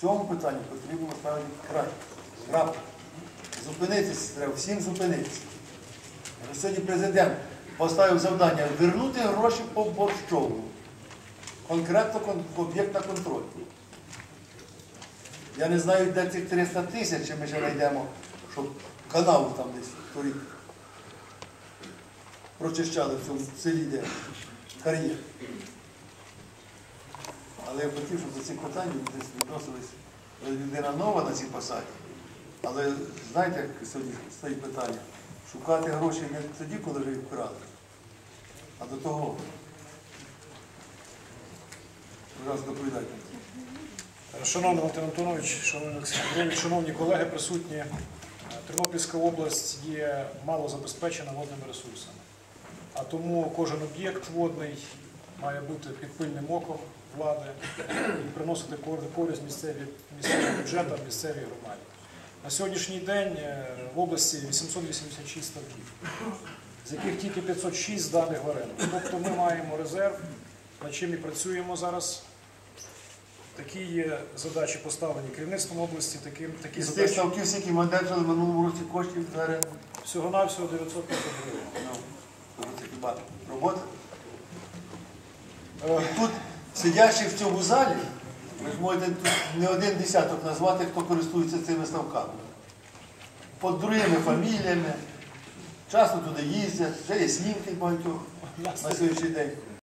В цьому питанні потрібно ставити. Крапку. Зупинитися треба, всім зупинитися. Сьогодні президент поставив завдання вернути гроші по борщову. Конкретно кон- об'єкт на контроль. Я не знаю, де цих 300 тисяч, чи ми ще знайдемо, щоб канал там десь торік прочищали в цьому селі, де кар'єр. Але я хотів, щоб до цих питань відносились людина нова на цій посаді. Але знаєте, як сьогодні стоїть питання? Шукати гроші не тоді, коли вже їх вкрали, а до того. Ласка, доповідайте. Шановний Валентин Антонович, шановний Олексій шановні колеги присутні, е, Тернопільська область є мало забезпечена водними ресурсами. А тому кожен об'єкт водний має бути під пильним оком влади і приносити кор- користь місцеві, місцевим бюджетам, місцевій громаді. На сьогоднішній день е, в області 886 ставків, з яких тільки 506 зданих в оренду. Тобто ми маємо резерв, над чим і працюємо зараз. Такі є задачі поставлені керівництвом області, таким, такі Із тих задачі ставків, скільки ми одержали в минулому році коштів за оренду. всього-навсього 900 гривень. Ну, це хіба робота? Е, тут, сидячи в цьому залі, ви ж можете не один десяток назвати, хто користується цими ставками. Під другими фаміліями, часто туди їздять, вже є снімки багатьох на сьогоднішній день.